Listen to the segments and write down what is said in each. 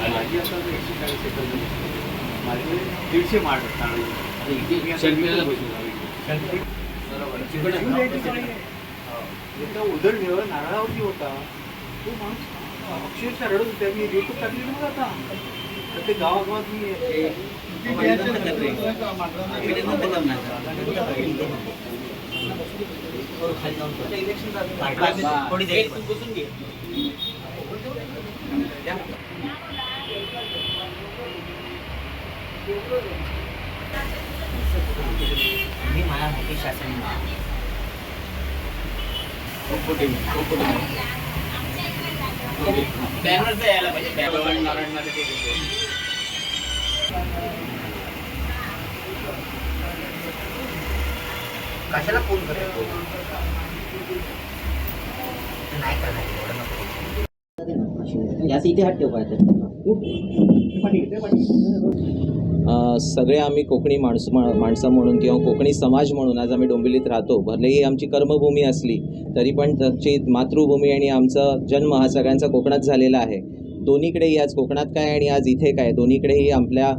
माझी आता एकशे चाळीस एकर माझे दीडशे माड याचा उदरनिर्वाह नारळावरती होता तो माणूस अक्षरशः रडत होत्या मी युट्यूब टाकली ना आता तर ते गावागावात मी अभिनंदन मला मोठी शासन बॅनर यायला पाहिजे. कशाला फोन करतो नाही करणार एवढं नको. याचं इथे हात ठेव अ, सगळे आम्ही कोकणी माणसं माणसं म्हणून किंवा कोकणी समाज म्हणून आज आम्ही डोंबिवलीत राहतो. भलेही आमची कर्मभूमी असली तरी पण त्याची मातृभूमी आणि आमचा जन्म हा सगळ्यांचा कोकणात झालेला आहे. दोन्हीकडेही आज कोकणात काय आणि आज इथे काय दोन्हीकडेही आपल्या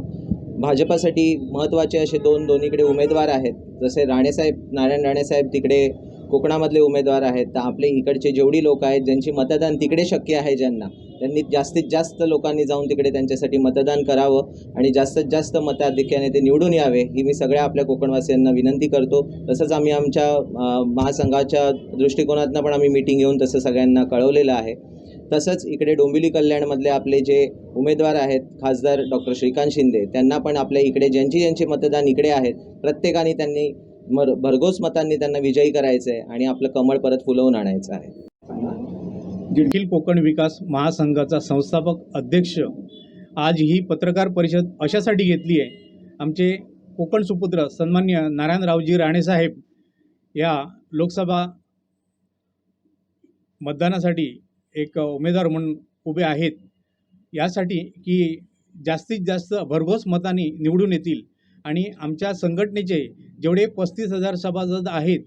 भाजपासाठी महत्त्वाचे असे दोन दोन्हीकडे उमेदवार आहेत. जसे राणेसाहेब नारायण राणेसाहेब तिकडे कोकणामधले उमेदवार आहेत तर आपले इकडचे जेवढी लोक आहेत ज्यांची मतदान तिकडे शक्य आहे ज्यांना त्यांनी जास्तीत जास्त लोकांनी जाऊन तिकडे त्यांच्यासाठी मतदान करावं आणि जास्तीत जास्त मताधिक्याने ते निवडून यावे ही मी सगळ्या आपल्या कोकणवासियांना विनंती करतो. तसंच आम्ही आमच्या महासंघाच्या दृष्टिकोनातनं पण आम्ही मिटिंग घेऊन तसं सगळ्यांना कळवलेलं आहे. तसंच इकडे डोंबिवली कल्याणमधले आपले जे उमेदवार आहेत खासदार डॉक्टर श्रीकांत शिंदे त्यांना पण आपल्या इकडे ज्यांची ज्यांची मतदान इकडे आहेत प्रत्येकाने त्यांनी मर भरघोस मतांनी त्यांना विजयी करायचं आहे आणि आपलं कमळ परत फुलवून आणायचं आहे. निखिल कोकण विकास महासंघाचा संस्थापक अध्यक्ष आज ही पत्रकार परिषद अशासाठी घेतली आहे. आमचे कोकण सुपुत्र सन्मान्य नारायणरावजी राणेसाहेब या लोकसभा मतदानासाठी एक उमेदवार म्हणून उभे आहेत. यासाठी की जास्तीत जास्त भरघोस मतांनी निवडून येतील आणि आमच्या संघटनेचे जेवढे पस्तीस हजार सभासद आहेत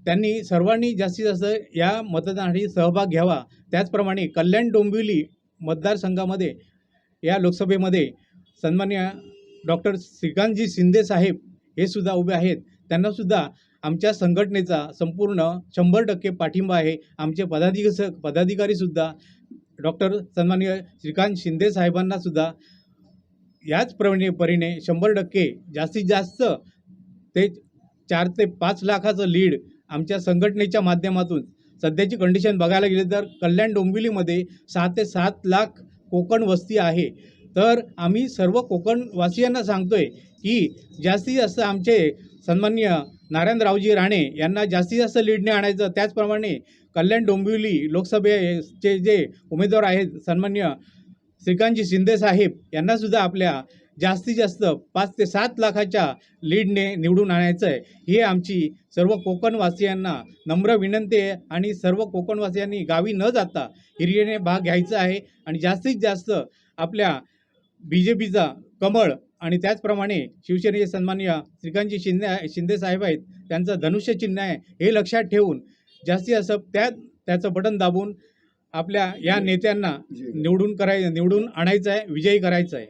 त्यांनी सर्वांनी जास्तीत जास्त या मतदानासाठी सहभाग घ्यावा. त्याचप्रमाणे कल्याण डोंबिवली मतदारसंघामध्ये या लोकसभेमध्ये सन्मान्य डॉक्टर श्रीकांतजी शिंदे साहेब हे सुद्धा उभे आहेत. त्यांनासुद्धा आमच्या संघटनेचा संपूर्ण शंभर टक्के पाठिंबा आहे. आमचे पदाधिक पदाधिकारीसुद्धा डॉक्टर सन्मान्य श्रीकांत शिंदे साहेबांनासुद्धा याच प्रमाणे परीने शंभर टक्के जास्तीत जास्त ते चार ते पाच लाखाचं लीड आमच्या संघटनेच्या माध्यमातून सध्याची कंडिशन बघायला गेली तर कल्याण डोंबिवलीमध्ये सहा ते सात लाख कोकण वस्ती आहे. तर आम्ही सर्व कोकणवासियांना सांगतोय की जास्तीत जास्त आमचे सन्मान्य नारायणरावजी राणे यांना जास्तीत जास्त लीडने आणायचं. त्याचप्रमाणे कल्याण डोंबिवली लोकसभेचे जे उमेदवार आहेत सन्मान्य श्रीकांतजी शिंदे साहेब यांनासुद्धा आपल्या जास्तीत जास्त पाच ते सात लाखाच्या लीडने निवडून आणायचं आहे ही आमची सर्व कोकणवासियांना नम्र विनंती आहे आणि सर्व कोकणवासियांनी गावी न जाता हिरियेने भाग घ्यायचा आहे आणि जास्तीत जास्त आपल्या बी जे पीचा कमळ आणि त्याचप्रमाणे शिवसेनेचे सन्मान्य श्रीकांतजी शिंदे शिंदे साहेब आहेत त्यांचं धनुष्य चिन्ह आहे हे लक्षात ठेवून जास्तीत जास्त त्या त्याचं बटन दाबून आपल्या या नेत्यांना निवडून कराय निवडून आणायचं आहे विजयी करायचं आहे